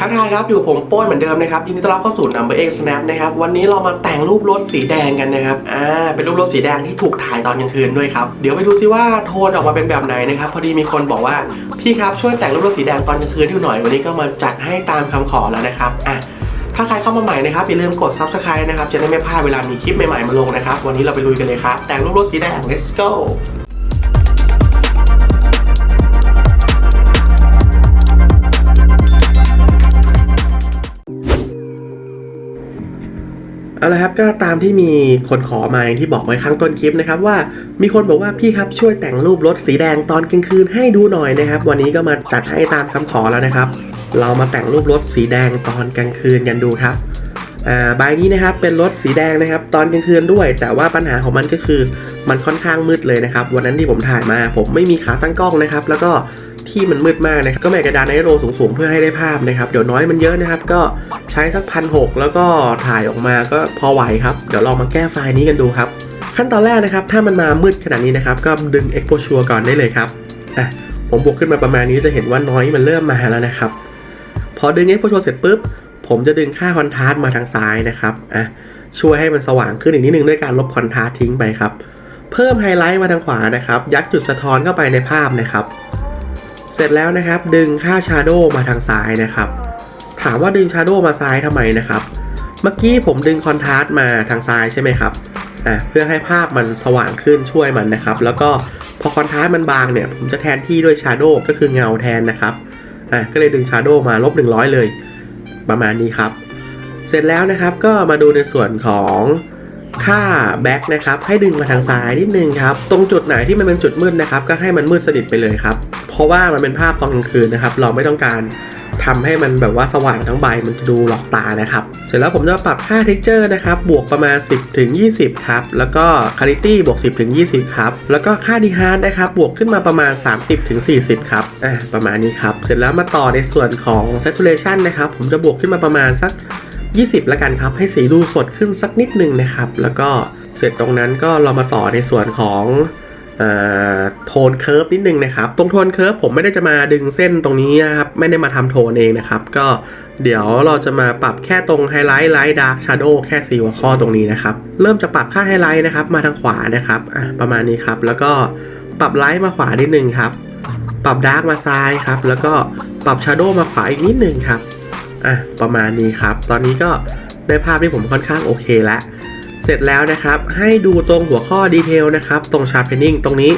ทักทายครับอยู่ผมโป้ยเหมือนเดิมนะครับยินดีต้อนรับเข้าสู่ Number X Snap นะครับวันนี้เรามาแต่งรูปรถสีแดงกันนะครับอ่าเป็นรูปรถสีแดงที่ถูกถ่ายตอนกลางคืนด้วยครับเดี๋ยวไปดูซิว่าโทนออกมาเป็นแบบไหนนะครับพอดีมีคนบอกว่าพี่ครับช่วยแต่งรูปรถสีแดงตอนกลางคืนให้หน่อยวันนี้ก็มาจัดให้ตามคำขอแล้วนะครับอะถ้าใครเข้ามาใหม่นะครับอย่าลืมกด Subscribe นะครับจะได้ไม่พลาดเวลามีคลิปใหม่ๆมาลงนะครับวันนี้เราไปลุยกันเลยครับแต่งรูปรถสีแดง let's go เอาละครับก็ตามที่มีคนขอมาอย่างที่บอกไว้ข้างต้นคลิปนะครับว่ามีคนบอกว่าพี่ครับช่วยแต่งรูปรถสีแดงตอนกลางคืนให้ดูหน่อยนะครับ วันนี้ก็มาจัดให้ตามคำขอแล้วนะครับ เรามาแต่งรูปรถสีแดงตอนกลางคืนกันดูครับอ่าใบนี้นะครับเป็นรถสีแดงนะครับ ตอนกลางคืนด้วย แต่ว่าปัญหาของมันก็คือมันค่อนข้างมืดเลยนะครับ วันนั้นที่ผมถ่ายมาผมไม่มีขาตั้งกล้องนะครับ แล้วก็ ที่มันมืดมากนะครับก็ไม่กจะดันไอโรสูงๆ เพื่อให้ได้ภาพนะครับเดี๋ยวน้อยมันเยอะนะครับ ก็ใช้สักพันหกแล้วก็ถ่ายออกมาก็พอไหวครับ เดี๋ยวลองมาแก้ไฟล์นี้กันดูครับ ขั้นตอนแรกนะครับ ถ้ามันมามืดขนาดนี้นะครับ ก็ดึง exposure ก่อนได้เลยครับอะผมบวกขึ้นมาประมาณนี้จะเห็นว่าน้อยมันเริ่มมาแล้วนะครับ พอดึง exposure เสร็จปุ๊บผมจะดึงค่าคอนทราสต์มาทางซ้ายนะครับอะช่วยให้มันสว่างขึ้นอีกนิดนึงด้วยการลบคอนทราสต์ทิ้งไปครับ เพิ่มไฮไลท์มาทางขวานะครับ ยัดจุดสะท้อนเข้าไปในภาพนะครับ เสร็จแล้วนะครับ ดึงค่าชาโดว์มาทางซ้ายนะครับ ถามว่าดึงชาโดว์มาซ้ายทำไมนะครับ เมื่อกี้ผมดึงคอนทราสต์มาทางซ้ายใช่ไหมครับอะเพื่อให้ภาพมันสว่างขึ้นช่วยมันนะครับ แล้วก็พอคอนทราสต์มันบางเนี่ย ผมจะแทนที่ด้วยชาโดว์ก็คือเงาแทนนะครับอะก็เลยดึงชาโดว์มาลบ100 เลย ประมาณนี้ครับ เสร็จแล้วนะครับก็มาดูในส่วนของ ค่าแบ็กนะครับให้ดึงมาทางซ้ายนิดนึงครับ ตรงจุดไหนที่มันเป็นจุดมืดนะครับ ก็ให้มันมืดสนิทไปเลยครับ เพราะว่ามันเป็นภาพตอนกลางคืนนะครับ เราไม่ต้องการทำให้มันแบบว่าสว่างทั้งใบมันจะดูหลอกตานะครับ เสร็จแล้วผมจะปรับค่า texture นะครับ บวกประมาณ 10ถึง20 ครับ แล้วก็ quality บวก 10ถึง20 ครับ แล้วก็ค่า dehard นะครับ บวกขึ้นมาประมาณ 30ถึง40 ครับ อ่าประมาณนี้ครับ เสร็จแล้วมาต่อในส่วนของ saturation นะครับ ผมจะบวกขึ้นมาประมาณสัก 20แล้วกันครับ ให้สีดูสดขึ้นสักนิดนึงนะครับ แล้วก็เสร็จตรงนั้นก็เรามาต่อในส่วนของโทนเคิร์ฟนิดนึงนะครับ ตรงโทนเคิร์ฟผมไม่ได้จะมาดึงเส้นตรงนี้นะครับ ไม่ได้มาทำโทนเองนะครับ ก็เดี๋ยวเราจะมาปรับแค่ตรงไฮไลท์ไลท์ดาร์กชาร์โดแค่สีหัวข้อตรงนี้นะครับ เริ่มจะปรับค่าไฮไลท์นะครับ มาทางขวานะครับประมาณนี้ครับ แล้วก็ปรับไลท์มาขวานิดนึงครับ ปรับดาร์กมาซ้ายครับ แล้วก็ปรับชาร์โดมาขวาอีกนิดนึงครับ อะประมาณนี้ครับ ตอนนี้ก็ได้ภาพที่ผมค่อนข้างโอเคแล้ว เสร็จแล้วนะครับ ให้ดูตรงหัวข้อดีเทลนะครับ ตรงชาร์ปเพนนิ่งตรงนี้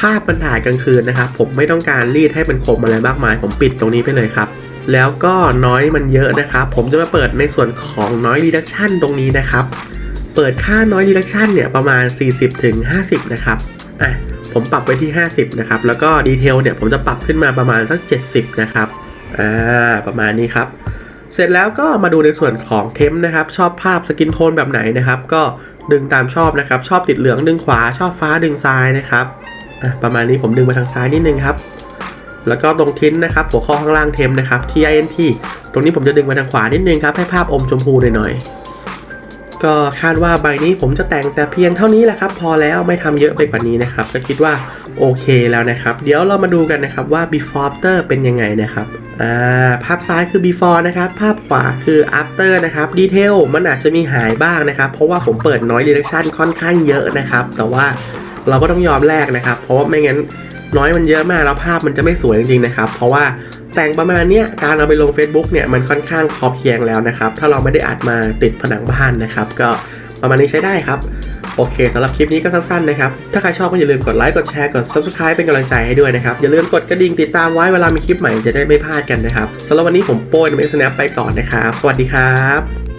ภาพมันถ่ายกลางคืนนะครับ ผมไม่ต้องการรีดให้เป็นคมอะไรมากมาย ผมปิดตรงนี้ไปเลยครับ แล้วก็น้อยมันเยอะนะครับ ผมจะมาเปิดในส่วนของน้อย reduction ตรงนี้นะครับ เปิดค่าน้อย reduction เนี่ยประมาณ 40ถึง50 นะครับอะผมปรับไว้ที่ 50 นะครับ แล้วก็ดีเทลเนี่ยผมจะปรับขึ้นมาประมาณสัก 70 นะครับ อ่า ประมาณนี้ครับ เสร็จแล้วก็มาดูในส่วนของเทมนะครับ ชอบภาพสกินโทนแบบไหนนะครับ ก็ดึงตามชอบนะครับ ชอบติดเหลืองดึงขวา ชอบฟ้าดึงซ้ายนะครับอะประมาณนี้ผมดึงมาทางซ้ายนิดนึงครับ แล้วก็ตรงทิ้นนะครับ หัวข้อข้างล่างเทมนะครับ T I N T ตรงนี้ผมจะดึงมาทางขวานิดนึงครับ ให้ภาพอมชมพูหน่อยๆ ก็คาดว่าใบนี้ผมจะแต่งแต่เพียงเท่านี้แหละครับ พอแล้วไม่ทำเยอะไปกว่านี้นะครับ ก็คิดว่าโอเคแล้วนะครับ เดี๋ยวเรามาดูกันนะครับว่า before after เป็นยังไงนะครับภาพซ้ายคือ before นะครับ ภาพขวาคือ after นะครับ ดีเทลมันอาจจะมีหายบ้างนะครับ เพราะว่าผมเปิดน้อย direction ค่อนข้างเยอะนะครับ แต่ว่าเราก็ต้องยอมแลกนะครับ เพราะว่าไม่งั้นน้อยมันเยอะมากแล้วภาพมันจะไม่สวยจริงๆนะครับ เพราะว่า แต่งประมาณเนี้ยการเอาไปลง Facebook เนี่ยมันค่อนข้างพอเพียงแล้วนะครับ ถ้าเราไม่ได้อัดมาติดผนังบ้านนะครับ ก็ประมาณนี้ใช้ได้ครับ โอเคสำหรับคลิปนี้ก็สั้นๆนะครับ ถ้าใครชอบก็อย่าลืมกดไลค์กดแชร์กด subscribe เป็นกำลังใจให้ด้วยนะครับ อย่าลืมกดกระดิ่งติดตามไว้เวลามีคลิปใหม่จะได้ไม่พลาดกันนะครับสำหรับวันนี้ผมโป้ยนเอ็กซ์แนปไปก่อนนะครับ สวัสดีครับ